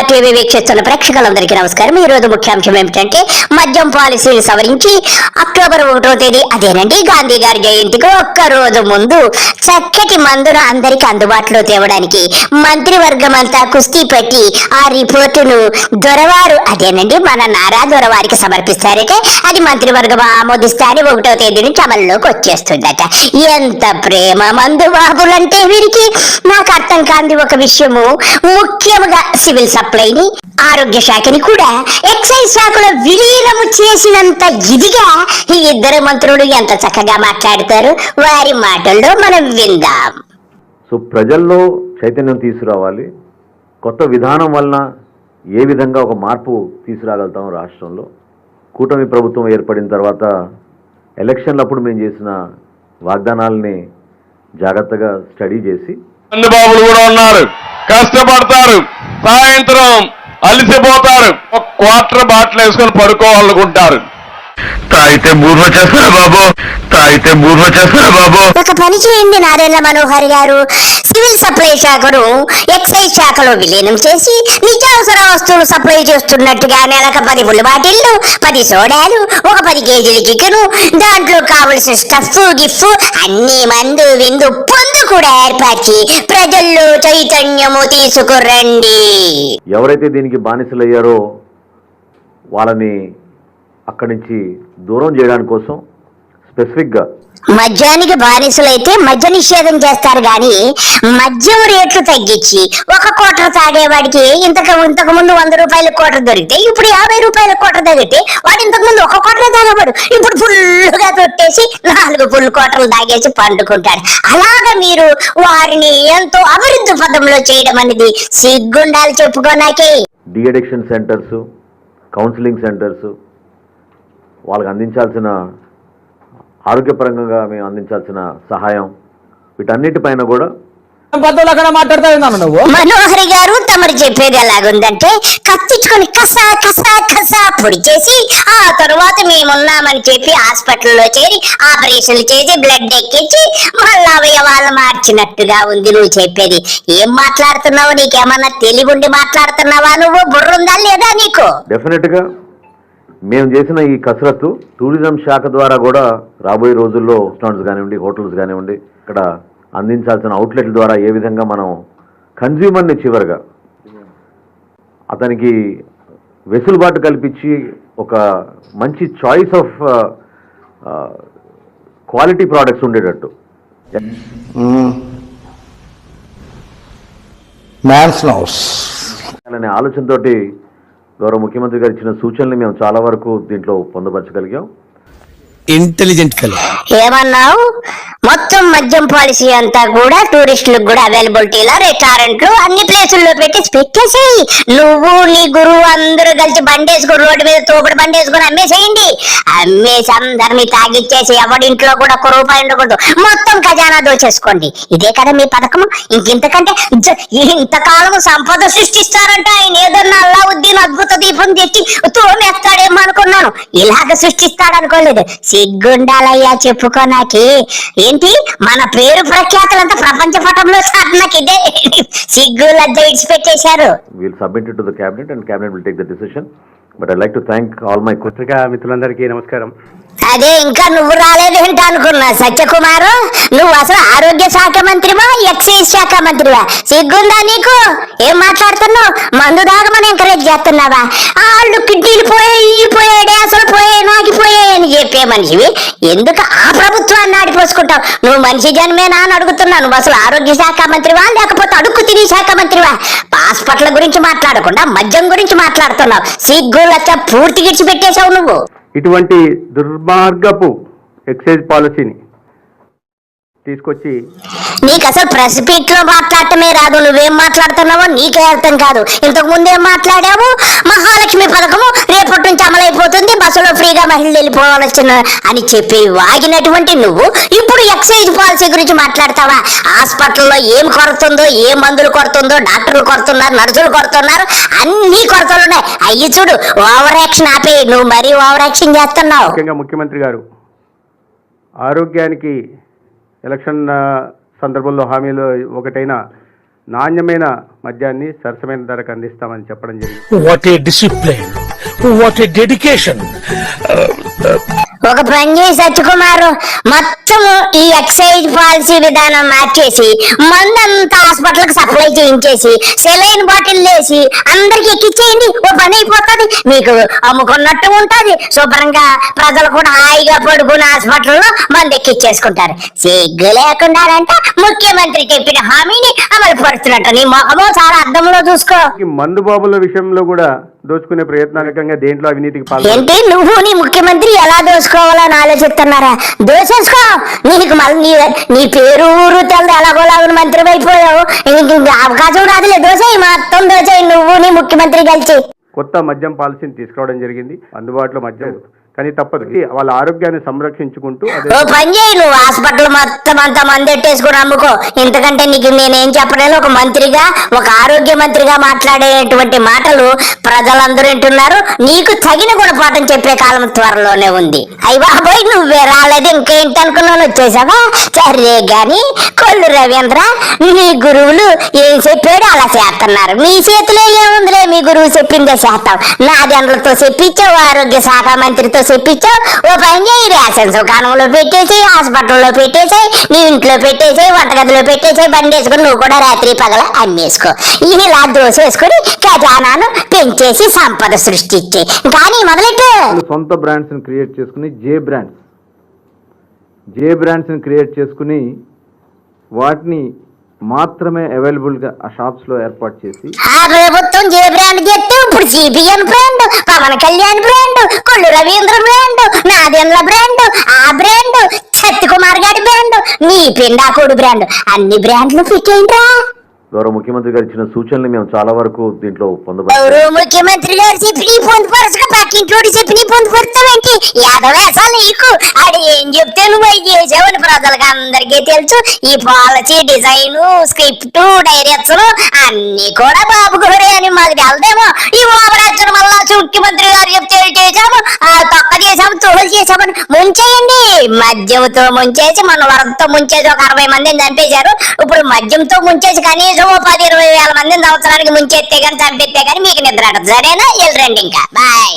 TV వీక్షిస్తున్న ప్రేక్షకులందరికీ నమస్కారం. ఈ రోజు ముఖ్యాంశం ఏమిటంటే మద్యం పాలసీని సవరించి అక్టోబర్ ఒకటో తేదీ అదేనండి గాంధీ గారి జయంతికి ఒక్క రోజు ముందు చక్కటి మందును అందరికి అందుబాటులో తేవడానికి మంత్రివర్గం అంతా కుస్తీ పెట్టి ఆ రిపోర్టును దొరవారు అదేనండి మన నారా దొరవారికి సమర్పిస్తారంటే. అది మంత్రివర్గం ఆమోదిస్తే అని ఒకటో తేదీ నుంచి అమల్లోకి వచ్చేస్తుందట. ఎంత ప్రేమ మందు బాబులంటే వీరికి. నాకు అర్థం కాంది ఒక విషయము ముఖ్యంగా సివిల్ సప్లైని ఆరోగ్య శాఖని కూడా ఎక్సైజ్ శాఖలో విలీనము చేసినంత ఇదిగా ఈ ఇద్దరు మంత్రులు ఎంత చక్కగా మాట్లాడతారు? వారి మాటల్లో మనం విందాం. సో ప్రజల్లో చైతన్యం తీసుకురావాలి. కొత్త విధానం వలన ఏ విధంగా ఒక మార్పు తీసుకురాగలుగుతాం రాష్ట్రంలో? కూటమి ప్రభుత్వం ఏర్పడిన తర్వాత ఎలక్షన్లప్పుడు మేము చేసిన వాగ్దానాలని జాగ్రత్తగా స్టడీ చేసి బాబులు కూడా ఉన్నారు. కష్టపడతారు. సాయంత్రం అలిసిపోతారు. ఒక క్వార్టర్ బాటిల్ వేసుకొని పడుకోవాలనుకుంటారు. తాగితే మూడు వచ్చేస్తారా బాబు? తాగితే మూడు వచ్చేస్తారా బాబు? ఒక పని చేయండి నారాయణ మనోహర్ గారు. సివిల్ సప్లై శాఖను ఎక్సైజ్ శాఖలో విలీనం చేసి నిత్యావసర వస్తువులు సప్లై చేస్తున్నట్టుగా నెలకు పది పుల్ల బాటిల్లు పది సోడాలు ఒక పది కేజీల చికెను దాంట్లో కావలసిన స్టఫ్ గిఫ్ అన్ని మందు విందు పొందు కూడా ఏర్పరిచి ప్రజల్లో చైతన్యము తీసుకురండి. ఎవరైతే దీనికి బానిసలయ్యారో వాళ్ళని అక్కడి నుంచి దూరం చేయడానికి కోసం స్పెసిఫిక్గా మద్యానికి బానిసలైతే మద్య నిషేధం చేస్తారు గాని మద్యం రేట్లు తగ్గించి ఒక కోటర్ తాగేవాడికి ఇంతకు ఇంతకు ముందు వంద రూపాయల కోటర్ దొరికితే ఇప్పుడు యాభై రూపాయల కోటర్ తాగితే వాడు ఇంతకు ముందు ఒక కోటరే తాగేవాడు. ఇప్పుడు ఫుల్గా తొట్టేసి నాలుగు ఫుల్ కోటర్లు తాగేసి పండుకుంటాడు. అలాగా మీరు వారిని ఎంతో అభివృద్ధి పదంలో చేయడం అనేది సిగ్గుండాలి చెప్పుకోనాకే de-addiction centres counselling centres వాళ్ళకి అందించాల్సిన ఆరోగ్యపరంగా మేము అందించాల్సిన సహాయం వీటన్నిటిపైన కూడా మనోహరి గారు తమరు చెప్పేది ఎలాగుందంటే కత్తిచ్చుకొని కసా కసా కసా పొడి చేసి ఆ తరువాత మేమున్నామని చెప్పి హాస్పిటల్లో చేరి ఆపరేషన్లు చేసి బ్లడ్ ఎక్కించి మళ్ళా అవయవాలు మార్చినట్టుగా ఉంది నువ్వు చెప్పేది. ఏం మాట్లాడుతున్నావు? నీకేమన్నా తెలివుండి మాట్లాడుతున్నావా నువ్వు? బుర్రుందా లేదా నీకు? డెఫినెట్గా మేము చేసిన ఈ కసరత్తు టూరిజం శాఖ ద్వారా కూడా రాబోయే రోజుల్లో రెస్టారెంట్స్ కానివ్వండి హోటల్స్ కానివ్వండి ఇక్కడ అందించాల్సిన అవుట్లెట్ల ద్వారా ఏ విధంగా మనం కన్జ్యూమర్ని చివరిగా అతనికి వెసులుబాటు కల్పించి ఒక మంచి చాయిస్ ఆఫ్ క్వాలిటీ ప్రోడక్ట్స్ ఉండేటట్టు. మ్యాన్స్ నౌస్ అనే ఆలోచనతోటి గౌరవ ముఖ్యమంత్రి గారు ఇచ్చిన సూచనల్ని మేము చాలా వరకు దీంట్లో పొందుపరచగలిగాం. ఇంటెలిజెంట్ ఏమన్నావు? మొత్తం మద్యం పాలసీ అంతా కూడా టూరిస్టులకు కూడా అవైలబిలిటీలో రెస్టారెంట్లు అన్ని ప్లేసుల్లో పెట్టి పెట్టేసేయి. నువ్వు నీ గురువు అందరూ కలిసి బండేసుకుని రోడ్డు మీద తోపుడు బండేసుకుని అమ్మేసేయండి. అమ్మేసి అందరినీ తాగిచ్చేసి ఎవడింట్లో కూడా ఒక్క రూపాయి ఉండకూడదు. మొత్తం ఖజానా దోచేసుకోండి. ఇదే కదా మీ పథకం ఇంకింతకంటే ఇంతకాలం సంపద సృష్టిస్తారంట ఆయన అల్లావుద్దీన్ అద్భుత తెచ్చి తోమేస్తాడేమో అనుకున్నాను. ఇలాగ సృష్టిస్తాడు అనుకోలేదు. సిగ్గుండాలయ్యా చెప్పుకో నాకి. ఏంటి? మన పేరు ప్రఖ్యాతులంతా ప్రపంచ పటంలో సాధనకి ఇదే సిగ్గు లజ్జ ఇడిచిపెట్టేశారు will submit to the cabinet and cabinet will take the decision but I like to thank all my పత్రికా మిత్రులందరికీ నమస్కారం. అదే ఇంకా నువ్వు రాలేదేంటి అనుకున్నా సత్యకుమారు? నువ్వు అసలు ఆరోగ్య శాఖ మంత్రివా ఎక్సైజ్ శాఖ మంత్రివా? సిగ్గుందా నీకు? ఏం మాట్లాడుతున్నావు? మందు దాగమని ఎంకరేజ్ చేస్తున్నావా? వాళ్ళు కిడ్నీలు పోయాయి పోయాడే అసలు పోయాయి నాగిపోయాయి అని చెప్పే మనిషివి. ఎందుకు ఆ ప్రభుత్వాన్ని ఆడిపోసుకుంటావు? నువ్వు మనిషి జన్మేనా అని అడుగుతున్నా నువ్వు అసలు ఆరోగ్య శాఖ మంత్రివా లేకపోతే అడుక్కు తిని శాఖ మంత్రివా? హాస్పిటల్ గురించి మాట్లాడకుండా మద్యం గురించి మాట్లాడుతున్నావు. సిగ్గు లచ్చ పూర్తి గిడిచి పెట్టేశావు నువ్వు. ఇటువంటి దుర్మార్గపు ఎక్సైజ్ పాలసీని తీసుకొచ్చి నీకు అసలు ప్రెస్ మీట్లో మాట్లాడటమే రాదు నువ్వేం మాట్లాడుతున్నావో నీకే అర్థం కాదు. ఇంతకు ముందేం మాట్లాడావు? మహాలక్ష్మి పథకము రేపటి నుంచి అమలైపోతుంది బస్సులో ఫ్రీగా మహిళలు వెళ్ళిపోవాల్సిన అని చెప్పి వాగినటువంటి నువ్వు ఇప్పుడు ఎక్సైజ్ పాలసీ గురించి మాట్లాడతావా? హాస్పిటల్లో ఏం కొరతుందో ఏ మందులు కొరతుందో డాక్టర్లు కొడుతున్నారు నర్సులు కొడుతున్నారు అన్ని కొరతలు ఉన్నాయి. అయ్యి చూడు ఓవర్ యాక్షన్ ఆపే నువ్వు మరీ ఓవర్ యాక్షన్ చేస్తున్నావు. ముఖ్యమంత్రి గారు ఆరోగ్యానికి ఎలక్షన్ సందర్భంలో హామీలో ఒకటైన నాణ్యమైన మద్యాన్ని సరసమైన ధరకు అందిస్తామని చెప్పడం జరిగింది what a discipline. What a dedication ఒక పని చేసి సత్యకుమారు మొత్తం ఈ ఎక్సైజ్ పాలసీ విధానం మార్చేసి మందంతా హాస్పిటల్కి సప్లై చేయించేసి సెలైన్ బాటిల్ వేసి అందరికి ఎక్కిచ్చేయండి. ఓ పని అయిపోతుంది. మీకు అమ్ముకున్నట్టు ఉంటది. శుభ్రంగా ప్రజలు కూడా హాయిగా పడుకుని హాస్పిటల్లో మంది ఎక్కిచ్చేసుకుంటారు. సిగ్గు లేకుండానంటే ముఖ్యమంత్రి చెప్పిన హామీని అమలు పరుస్తున్నట్టు నీ మొహమో చాలా అర్థంలో చూసుకో. మందు బాబుల విషయంలో కూడా దోచుకునే ప్రయత్నానికంగా దేంట్లో అవినీతికి ఏంటి నువ్వు నీ ముఖ్యమంత్రి ఎలా దోసుకోవాలని ఆలోచిస్తున్నారా? దోసేసుకో నీకు మళ్ళీ నీ నీ పేరు ఊరు తెలదు ఎలాగోలాగా మంత్రి అయిపోయావు. ఇంక అవకాశం రాదులే దోసేయి మొత్తం దోసేయి నువ్వు నీ ముఖ్యమంత్రి కలిసి కొత్త మద్యం పాలసీని తీసుకురావడం జరిగింది. అందుబాటులో మద్యం కానీ తప్పదు. వాళ్ళ ఆరోగ్యాన్ని సంరక్షించుకుంటూ ఓ పని చేయి నువ్వు. హాస్పిటల్ మొత్తం అంతా మందెట్టేసుకుని అమ్ముకో ఇంతకంటే నీకు నేనేం చెప్పలేను. ఒక మంత్రిగా ఒక ఆరోగ్య మంత్రిగా మాట్లాడేటువంటి మాటలు ప్రజలందరూ వింటున్నారు. నీకు తగిన గుణపాఠం చెప్పే కాలం త్వరలోనే ఉంది. అయ్యి బాబోయ్ నువ్వే రాలేదు. ఇంకేంటి అనుకున్నాను? వచ్చేసావా? సరే గాని కొల్లు రవీంద్ర నీ గురువులు ఏం చెప్పాడు అలా చేస్తున్నారు. మీ చేతిలో ఏముందిలే? మీ గురువు చెప్పిందే చేస్తాం. జనులతో చెప్పించావు ఆరోగ్య శాఖ మంత్రితో చెప్పించావు ఓ పని చేయి రేషన్ దుకాణంలో పెట్టేసి హాస్పిటల్లో పెట్టేసి నీ ఇంట్లో పెట్టేసి వంటగదిలో పెట్టేసి బండి వేసుకుని నువ్వు కూడా రాత్రి పగల అమ్మేసుకో ఇలా దోశ వేసుకుని ఖజానాను పెంచేసి సంపద సృష్టించే. కానీ మొదలెట్టు. సొంత బ్రాండ్స్ క్రియేట్ చేసుకుని జే బ్రాండ్స్ జే బ్రాండ్స్ని క్రియేట్ చేసుకుని వాటిని మాత్రమే అవైలబుల్గా ఆ షాప్స్లో ఏర్పాటు చేసి ఆ ప్రభుత్వం జే బ్రాండ్ చెప్తే ఇప్పుడు CPM brand Pawan Kalyan brand Kollu Ravindra brand Nadendla brand ఆ బ్రాండ్ సత్య కుమార్ గారి బ్రాండ్ నీ పిండాకోడు బ్రాండ్ అన్ని బ్రాండ్లు పెట్టేయండిరా గౌరవ ముఖ్యమంత్రి గారు ఇచ్చిన సూచనలు మేము చాలా వరకు దీంట్లో పొందబడి ముఖ్యమంత్రి గారు చెప్పి నీ పొందుపరచక పక్కింటోడు చెప్పి నీ పొందుపరుస్తావేంటి యాదవేసాలు నీకు. ఆడు ఏం చెప్తే నువ్వు? అవి చేసావని ప్రజలకు అందరికీ తెలుసు. ఈ పాలసీ డిజైన్ స్క్రిప్ట్ డైరెక్షన్ అన్ని కూడా బాబు గోరే అని మాకు తెలదేమో. ఈ ఓవరాక్షన్ మళ్ళా ముఖ్యమంత్రి గారు చెప్తే చేసాము ఆ తొక్క చేసాము తోలు చేసామని ముంచేయండి. మద్యంతో ముంచేసి మన వరదతో ముంచేసి ఒక అరవై మందిని చంపేశారు. ఇప్పుడు మద్యంతో ముంచేసి కనీసం ఓ పది ఇరవై వేల మందిని సంవత్సరానికి ముంచెత్తే కానీ చంపెత్తే కానీ మీకు నిద్ర సరేనా? వెళ్ళరండి ఇంకా. బాయ్.